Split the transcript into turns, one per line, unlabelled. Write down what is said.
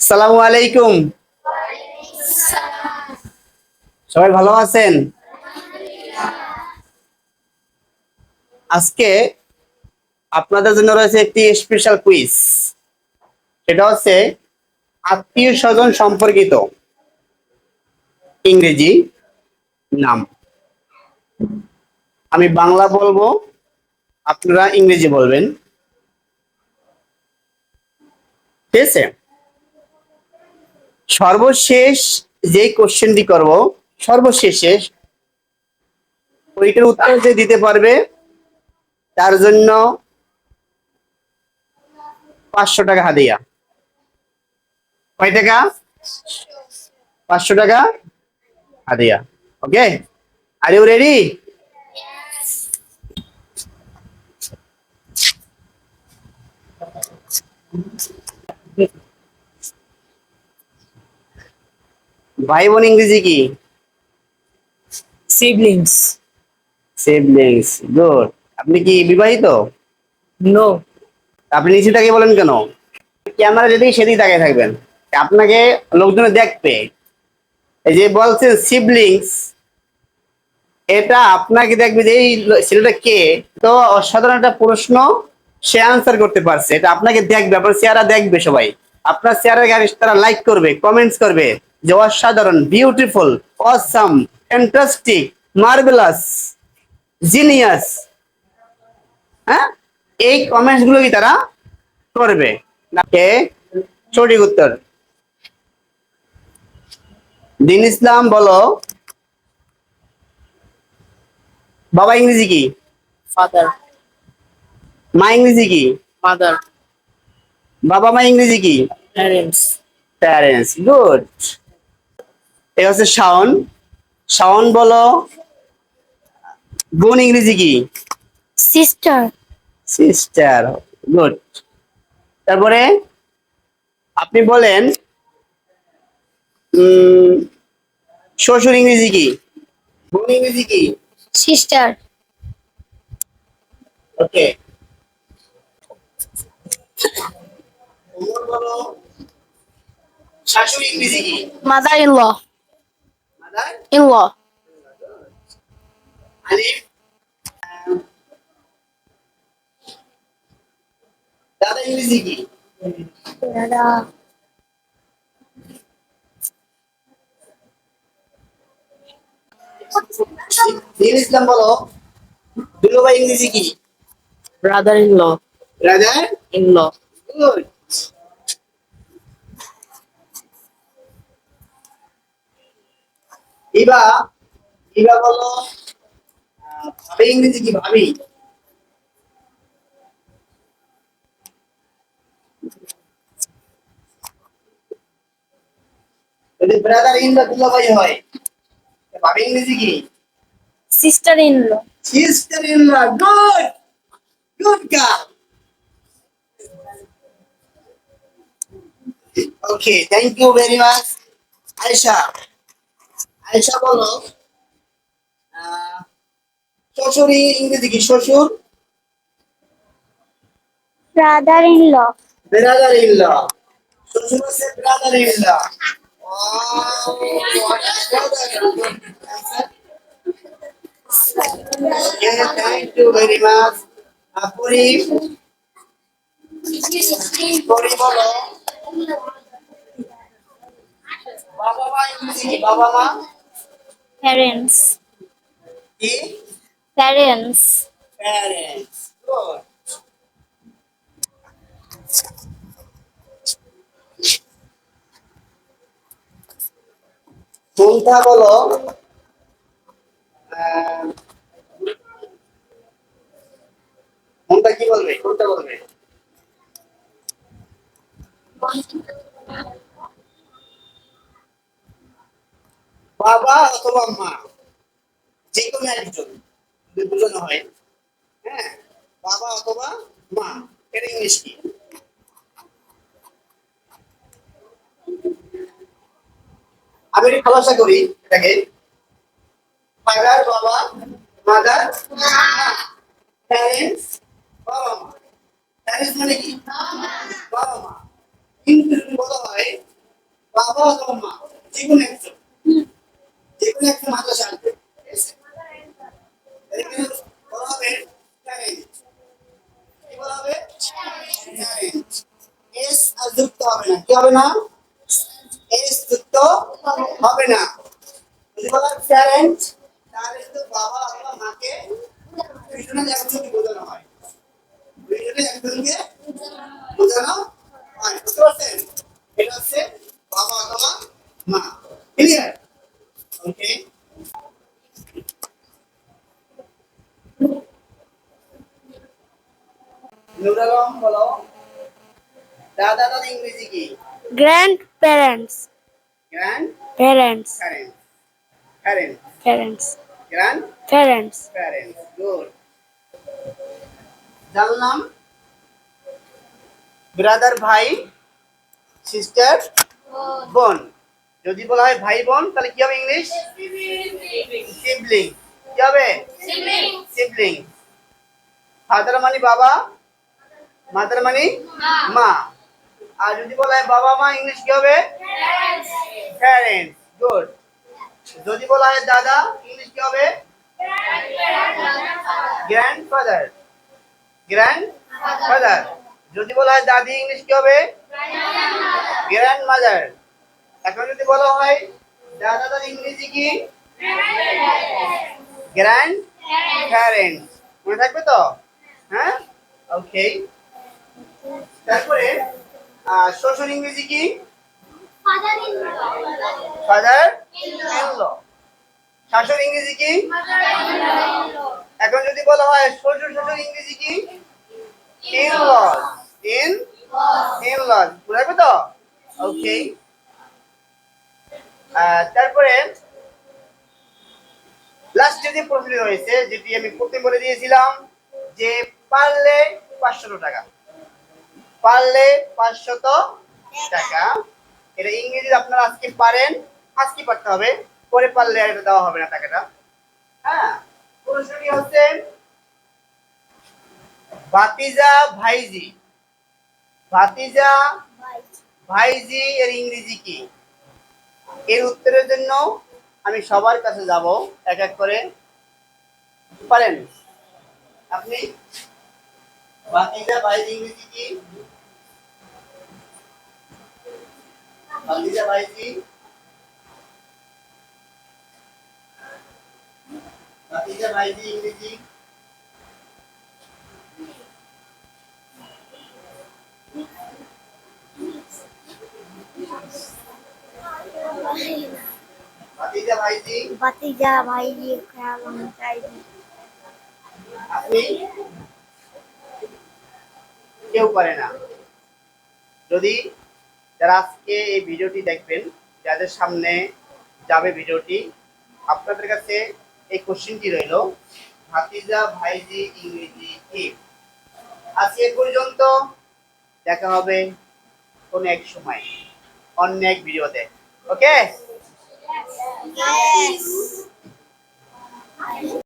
আসসালামু আলাইকুম। সবাই ভালো আছেন? আজকে আপনাদের জন্য রয়েছে একটি স্পেশাল কুইজ সেটা হচ্ছে, আত্মীয় স্বজন সম্পর্কিত ইংরেজি নাম। আমি বাংলা বলব, আপনারা ইংরেজি বলবেন। ঠিক আছে? সর্বশেষ যে কোশ্চেনটি করব, সর্বশেষে ওইটার উত্তর যে দিতে পারবে, তার জন্য পাঁচশো টাকা হাদিয়া। কয় টাকা? পাঁচশো টাকা হাদিয়া। ওকে? আর ইউ রেডি ভাই বোন ইংরেজি কি?
Siblings.
সিবলিংস গুড আপনি কি বিবাহিত?
No.
আপনি নিচে তাকিয়ে বলেন কেন? ক্যামেরা যদি সেদিকে তাকিয়ে থাকবেন আপনাকে লোকজনে দেখবে। এই যে বলছেন সিবলিংস এটা আপনাকে দেখবে যে এই ছেলেটা কে? তো অসাধারণ একটা প্রশ্ন সে আনসার করতে পারছে। এটা আপনাকে দেখবে আপনার চেহারা দেখবে সবাই। আপনার চেহারা তারা লাইক করবে কমেন্টস করবে। যে অসাধারণ beautiful awesome fantastic marvellous genius হ্যাঁ? এই কমেন্টসগুলো কি তারা করবে? কে সঠিক উত্তর। দিন ইসলাম বলো। বাবা ইংরেজি কি?
Father
মা ইংরেজি কি?
Mother
বাবা মা ইংরেজি কি?
প্যারেন্টস
প্যারেন্টস গুড এ হচ্ছে শাওন। শাওন বলো বোন ইংরেজি কি?
সিস্টার
সিস্টার গুড তারপরে আপনি বলেন শ্বশুর ইংরেজি কি? বোন ইংরেজি কি?
Sister.
ওকে। শাশুড়ি ইংরেজি কি মাদার
in-law.
আলিফ দাদা ইংরেজি কি দিন ইসলাম বলো দুলোভাই ইংরেজি কি
brother-in-law.
রাজার
in-law.
গুড ইবা ইবা বলো ভাবি ইংরেজি কি ভাবি? যদি ব্রাদার ইন দুলাভাই হয় ভাবি ইংরেজি কি?
Sister-in-law
sister in law good good girl okay thank you very much Ayesha Ayesha বলো শ্বশুরি ইংরেজি কি? শ্বশুর? ব্রাদার ইন ল শ্বশুর হচ্ছে brother in law you very আপনি পরি? বলো। বাবা মা ইংরেজি বাবা মা?
Parents.
কি
parents.
প্যারেন্টস গুড কোনটা বলো? আহ, কোনটা কি বলবে? কোনটা বলবে? বাবা অথবা মা যে কোনো একজন বোঝানো হয় হ্যাঁ বাবা অথবা মা এটা ইংলিশ কি আমি একটু খোলাসা করি এটাকে। ফাদার বাবা মাদার প্যারেন্টস বাবা মা। প্যারেন্টস মানে কি? বাবা মা। কিন্তু বলা হয়, বাবা অথবা মা যে কোনো একজন। শুধু বাবা মাকে একজনকে বোঝানো হয় একজনকে বোঝানো হয় বুঝতে এটা হচ্ছে বাবা অথবা মা ক্লিয়ার ওকে নুর আলম বলো দাদা দাদি ইংরেজি কি
Grandparents.
Grand
Parents.
Parent
parent
grand
Parents.
Parents good জানলাম ব্রাদার ভাই সিস্টার বোন যদি বলা হয় ভাই বোন তাহলে কি হবে ইংলিশ? সিবলিং কি হবে? সিবলিং ফাদার মানে বাবা মাদার মানে মা। আর যদি বলা হয় বাবা মা ইংলিশ কি হবে? প্যারেন্টস গুড যদি বলা হয় দাদা ইংলিশ কি হবে? গ্র্যান্ডফাদার গ্র্যান্ডফাদার যদি বলা হয় দাদি ইংলিশ কি হবে? গ্র্যান্ড মাদার এখন যদি বলা হয় দাদা দাদি ইংরেজি কি? গ্র্যান্ড প্যারেন্টস মনে থাকবে তো? হ্যাঁ? ওকে তারপরে শ্বশুর ইংরেজি কি? ফাদার শাশুড় ইংরেজি কি? এখন যদি বলা হয় শ্বশুর শ্বশুর ইংরেজি কি? In laws in in laws বুঝাবে তো? ওকে তারপরে লাস্টে যে প্রশ্নটি রয়েছে যেটি আমি প্রথমে বলে দিয়েছিলাম যে পারলে পাঁচশত টাকা। পারলে পাঁচশত টাকা। এটা ইংরেজি আপনারা আজকে পারেন আজকে পারতে হবে। পরে পারলে আর এটা দেওয়া হবে না টাকাটা। হ্যাঁ প্রশ্নটি হচ্ছে ভাতিজা ভাইজি ভাতিজা ভাইজি এর ইংরেজি কি? এর উত্তরের জন্য আমি সবার কাছে যাব, এক এক করে। পারেন? আপনি? ভাতিজা ভাইজি ইংরেজি কি? ভাতিজা ভাইজি ভাতিজা ভাইজি ইংরেজি ভাতিজা ভাইজি
भतीजा भाई जी क्या बनना चाहिए
আপনি কেউ পারে না যদি যারা আজকে এই ভিডিওটি দেখবেন যাদের সামনে যাবে ভিডিওটি আপনাদের কাছে এই কোশ্চিনটি রইল ভাতিজা ভাইজি ইংরেজি কি আজকে এ পর্যন্ত দেখা হবে কোন এক সময় অন্য এক ভিডিওতে ওকে Yes.
yes.